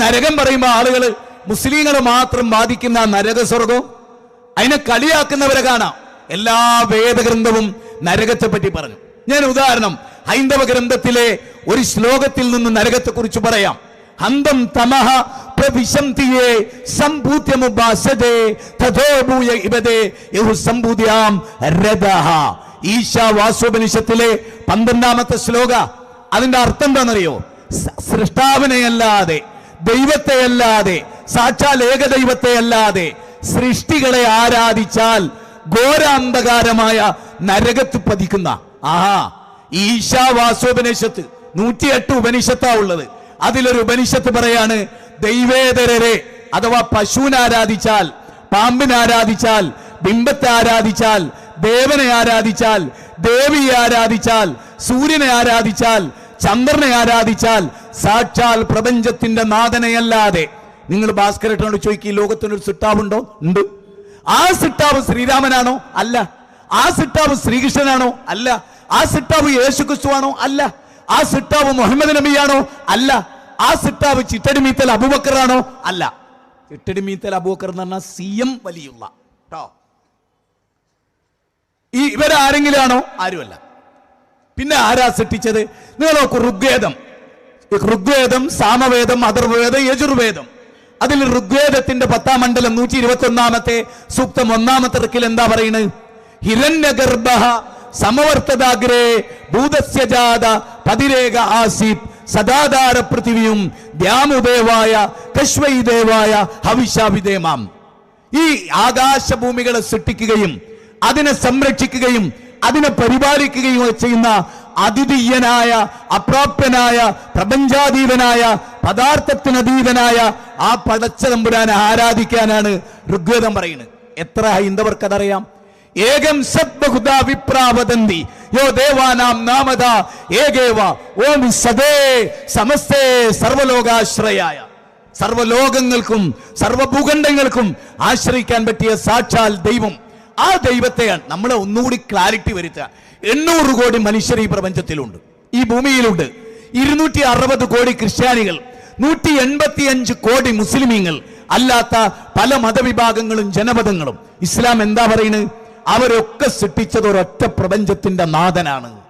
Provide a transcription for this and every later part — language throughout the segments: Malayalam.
നരകം പറയുമ്പോൾ ആളുകൾ മുസ്ലിങ്ങളെ മാത്രം ബാധിക്കുന്ന ആ നരക സ്വർഗം അതിനെ കളിയാക്കുന്നവരെ കാണാം. എല്ലാ വേദഗ്രന്ഥവും നരകത്തെ പറ്റി പറഞ്ഞു. ഞാൻ ഉദാഹരണം ഹൈന്ദവ ഗ്രന്ഥത്തിലെ ഒരു ശ്ലോകത്തിൽ നിന്ന് നരകത്തെ കുറിച്ച് പറയാം. ഹന്തം തമഹ പ്രവിശന്തിയെ പന്ത്രണ്ടാമത്തെ ശ്ലോക. അതിന്റെ അർത്ഥം എന്താണെന്നറിയോ? സ- സൃഷ്ടാവിനെയല്ലാതെ ദൈവത്തെയല്ലാതെ സാക്ഷാൽ ഏകദൈവത്തെ അല്ലാതെ സൃഷ്ടികളെ ആരാധിച്ചാൽ ഘോരാന്ധകാരമായ നരകത്ത് പതിക്കുന്ന ആഹാ ഈശാവാസോപനിഷത്ത് നൂറ്റിയെട്ട് ഉപനിഷത്താ ഉള്ളത്. അതിലൊരു ഉപനിഷത്ത് പറയാണ് ദൈവേതരരെ അഥവാ പശുവിനെ ആരാധിച്ചാൽ പാമ്പിനെ ആരാധിച്ചാൽ ബിംബത്തെ ആരാധിച്ചാൽ ദേവനെ ആരാധിച്ചാൽ ദേവിയെ ആരാധിച്ചാൽ സൂര്യനെ ആരാധിച്ചാൽ ചന്ദ്രനെ ആരാധിച്ചാൽ സാക്ഷാൽ പ്രപഞ്ചത്തിന്റെ നാഥനെയല്ലാതെ. നിങ്ങൾ ഭാസ്കരട്ടനോട് ചോദിക്കുക ഈ ലോകത്തിനൊരു സിട്ടാവുണ്ടോ? ഉണ്ട്. ആ സിട്ടാവ് ശ്രീരാമനാണോ? അല്ല. ആ സിട്ടാവ് ശ്രീകൃഷ്ണനാണോ? അല്ല. ആ സിട്ടാവ് യേശു ക്രിസ്തുവാണോ അല്ല. ആ സിട്ടാവ് മുഹമ്മദ് നബിയാണോ? അല്ല. ആ സിട്ടാവ് ചിറ്റടിമീത്തൽ അബുബക്കറാണോ? അല്ല. ചിറ്റടിമീത്തൽ അബുബക്കർ എന്ന് പറഞ്ഞാൽ സി എം വലിയുള്ള. കേട്ടോ ഈ ഇവരാരെങ്കിലും ആണോ ആരുമല്ല. പിന്നെ ആരാ സൃഷ്ടിച്ചത്? നിങ്ങൾ നോക്കൂ ഋഗ്വേദം. ഋഗ്വേദം സാമവേദം അഥർവേദം യജുർവേദം. അതിൽ ഋഗ്വേദത്തിന്റെ പത്താം മണ്ഡലം നൂറ്റി ഇരുപത്തി ഒന്നാമത്തെ സൂക്തം ഒന്നാമത്തെ റിക്കിൽ എന്താ പറയുന്നത് ഹിരണ്യഗർഭ സമവർത്തതാഗ്രേ ഭൂതസ്യജാത പതിരേക ആസീത് സദാധാര പൃഥിവിയും ദ്യാമുദേവായ കശ്വൈദേവായ ഹവിഷാവിദേമാം ഈ ആകാശഭൂമികളെ സൃഷ്ടിക്കുകയും അതിനെ സംരക്ഷിക്കുകയും അതിനെ പരിപാലിക്കുകയും ചെയ്യുന്ന അതിഥീയനായ അപ്രാപ്യനായ പ്രപഞ്ചാതീതനായ പദാർത്ഥത്തിനതീതനായ ആ പടച്ച തമ്പുരാനെ ആരാധിക്കാനാണ് ഋഗ്വേദം പറയുന്നത്. എത്ര ഹൈന്ദവർക്ക് അതറിയാം? ഏകം സദ്ബഹുദാ വിപ്രാവതന്തി യോ ദേവാനാം നാമത ഏകേവ ഓം സദേ സമസ്തേ സർവലോകാശ്രയായ. സർവലോകങ്ങൾക്കും സർവഭൂഖണ്ഡങ്ങൾക്കും ആശ്രയിക്കാൻ പറ്റിയ സാക്ഷാൽ ദൈവം. ആ ദൈവത്തെയാണ് നമ്മളെ ഒന്നുകൂടി ക്ലാരിറ്റി വരുത്തുക. എണ്ണൂറ് കോടി മനുഷ്യർ ഈ പ്രപഞ്ചത്തിലുണ്ട്. ഈ ഭൂമിയിലുണ്ട്. ഇരുന്നൂറ്റി അറുപത് കോടി ക്രിസ്ത്യാനികൾ നൂറ്റി എൺപത്തി അഞ്ച് കോടി മുസ്ലിമീങ്ങൾ അല്ലാത്ത പല മതവിഭാഗങ്ങളും ജനപദങ്ങളും. ഇസ്ലാം എന്താ പറയുന്നത് അവരൊക്കെ സൃഷ്ടിച്ചത് ഒരൊറ്റ പ്രപഞ്ചത്തിന്റെ നാഥനാണ്.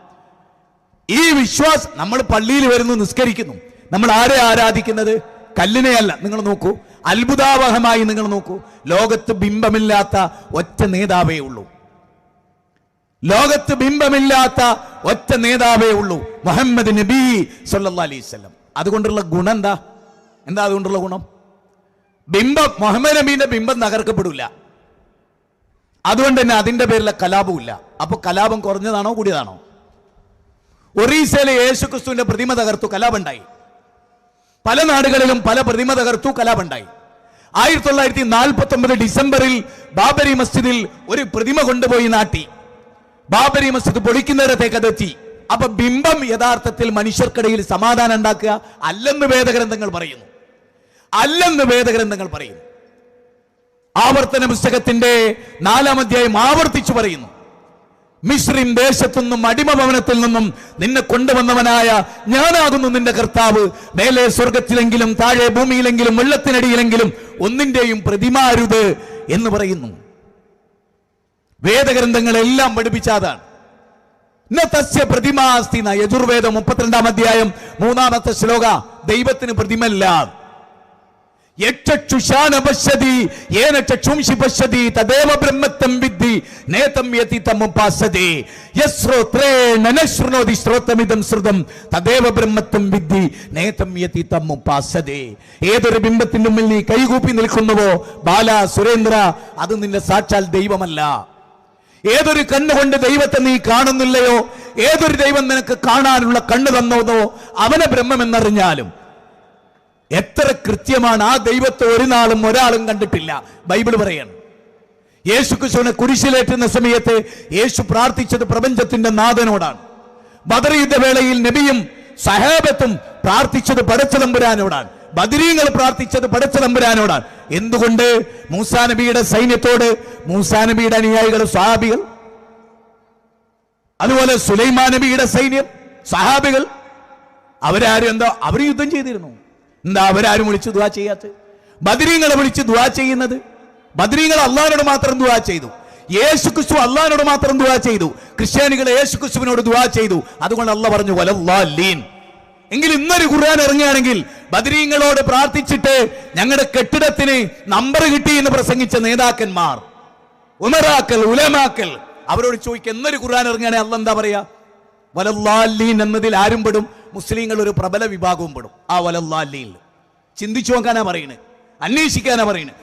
ഈ വിശ്വാസം നമ്മൾ പള്ളിയിൽ വരുന്നു നിസ്കരിക്കുന്നു. നമ്മൾ ആരെ ആരാധിക്കുന്നത്? കല്ലിനെയല്ല നിങ്ങൾ നോക്കൂ. അത്ഭുതാവഹമായി നിങ്ങൾ നോക്കൂ. ലോകത്ത് ബിംബമില്ലാത്ത ഒറ്റ നേതാവേ ഉള്ളൂ. ലോകത്ത് ബിംബമില്ലാത്ത ഒറ്റ നേതാവേ ഉള്ളൂ മുഹമ്മദ് നബി സല്ലല്ലാഹു അലൈഹി വസല്ലം. അതുകൊണ്ടുള്ള ഗുണം എന്താ? എന്താ അതുകൊണ്ടുള്ള ഗുണം? ബിംബം മുഹമ്മദ് നബീന്റെ ബിംബം തകർക്കപ്പെടില്ല. അതുകൊണ്ട് തന്നെ അതിന്റെ പേരിലെ ഇല്ല. അപ്പൊ കലാപം കുറഞ്ഞതാണോ കൂടിയതാണോ? ഒറീസയിലെ യേശു ക്രിസ്തുവിന്റെ പ്രതിമ തകർത്തു കലാപുണ്ടായി പല നാടുകളിലും പല പ്രതിമ തകർത്തു കലാപുണ്ടായി ആയിരത്തി തൊള്ളായിരത്തി നാൽപ്പത്തി ഒമ്പത് ഡിസംബറിൽ ബാബരി മസ്ജിദിൽ ഒരു പ്രതിമ കൊണ്ടുപോയി നാട്ടി. ബാബരി മസ്ജിദ് പൊളിക്കുന്നിടത്തേക്ക് അതെത്തി അപ്പൊ ബിംബം യഥാർത്ഥത്തിൽ മനുഷ്യർക്കിടയിൽ സമാധാനം ഉണ്ടാക്കുക അല്ലെന്ന് വേദഗ്രന്ഥങ്ങൾ പറയുന്നു. അല്ലെന്ന് വേദഗ്രന്ഥങ്ങൾ പറയുന്നു. ആവർത്തന പുസ്തകത്തിന്റെ നാലാം അധ്യായം ആവർത്തിച്ചു പറയുന്നു. മിശ്രിം ദേശത്തു നിന്നും അടിമഭവനത്തിൽ നിന്നും നിന്നെ കൊണ്ടുവന്നവനായ ഞാനാകുന്നു നിന്റെ കർത്താവ്. മേലെ സ്വർഗത്തിലെങ്കിലും താഴെ ഭൂമിയിലെങ്കിലും വെള്ളത്തിനടിയിലെങ്കിലും ഒന്നിന്റെയും പ്രതിമാരുത് എന്ന് പറയുന്നു. വേദഗ്രന്ഥങ്ങളെല്ലാം പഠിപ്പിച്ച അതാണ്. തസ്യ പ്രതിമാസ്തി യജുർവേദം മുപ്പത്തിരണ്ടാം അധ്യായം മൂന്നാമത്തെ ശ്ലോക ദൈവത്തിന് പ്രതിമല്ല. ഏതൊരു ബിംബത്തിന്റെ മുമ്പിൽ നീ കൈകൂപ്പി നിൽക്കുന്നുവോ ബാല സുരേന്ദ്ര അത് നിന്റെ സാക്ഷാൽ ദൈവമല്ല. ഏതൊരു കണ്ണുകൊണ്ട് ദൈവത്തെ നീ കാണുന്നില്ലയോ? ഏതൊരു ദൈവം നിനക്ക് കാണാനുള്ള കണ്ണ് തന്നോന്നോ? അവനെ ബ്രഹ്മം ബ്രഹ്മമെന്നറിഞ്ഞാലും. എത്ര കൃത്യമാണ് ആ ദൈവത്തെ ഒരു നാളും ഒരാളും കണ്ടിട്ടില്ല. ബൈബിൾ പറയാണ്. യേശു ക്രിസ്തുവിനെ കുരിശിലേറ്റുന്ന സമയത്ത് യേശു പ്രാർത്ഥിച്ചത് പ്രപഞ്ചത്തിന്റെ നാഥനോടാണ്. ബദർ നബിയും സഹേബത്തും പ്രാർത്ഥിച്ചത് പടച്ചതമ്പുരാനോടാണ്. ബദരീങ്ങൾ പ്രാർത്ഥിച്ചത് പടച്ചതമ്പുരാനോടാണ്. എന്തുകൊണ്ട് മൂസാ നബിയുടെ സൈന്യത്തോട് മൂസാ നബിയുടെ അനുയായികൾ സ്വഹാബികൾ? അതുപോലെ സുലൈമാ നബിയുടെ സൈന്യം സഹാബികൾ അവരാരും എന്തോ അവർ യുദ്ധം ചെയ്തിരുന്നു. എന്താ അവരാരും വിളിച്ച് ദുവാ ചെയ്യാത്തത്? ബദരീങ്ങളെ വിളിച്ച് ദുവാ ചെയ്യുന്നത്? ബദരീങ്ങൾ അള്ളാഹിനോട് മാത്രം ദുവാ ചെയ്തു. യേശു ക്രിസ്തു അള്ളാഹിനോട് മാത്രം ദുവാ ചെയ്തു. ക്രിസ്ത്യാനികൾ യേശു ക്രിസ്തുവിനോട് ദുവാ ചെയ്തു. അതുകൊണ്ട് അല്ല പറഞ്ഞു വലല്ലാലീൻ എങ്കിൽ ഇന്നൊരു ഖുർആൻ ഇറങ്ങുകയാണെങ്കിൽ ബദരീങ്ങളോട് പ്രാർത്ഥിച്ചിട്ട് ഞങ്ങളുടെ കെട്ടിടത്തിന് നമ്പർ കിട്ടി എന്ന് പ്രസംഗിച്ച നേതാക്കന്മാർ. ഉമറാക്കൽ ഉലമാക്കൽ അവരോട് ചോദിക്കുക എന്നൊരു ഖുർആൻ ഇറങ്ങിയാണ് അല്ല എന്താ പറയാ? വലല്ലാലീൻ എന്നതിൽ ആരും പെടും മുസ്ലിങ്ങൾ ഒരു പ്രബല വിഭാഗവും പെടും. ആ വലല്ലാലീൻ. ചിന്തിച്ചു നോക്കാനാ പറയുന്നത് അന്വേഷിക്കാനാ പറയുന്നത്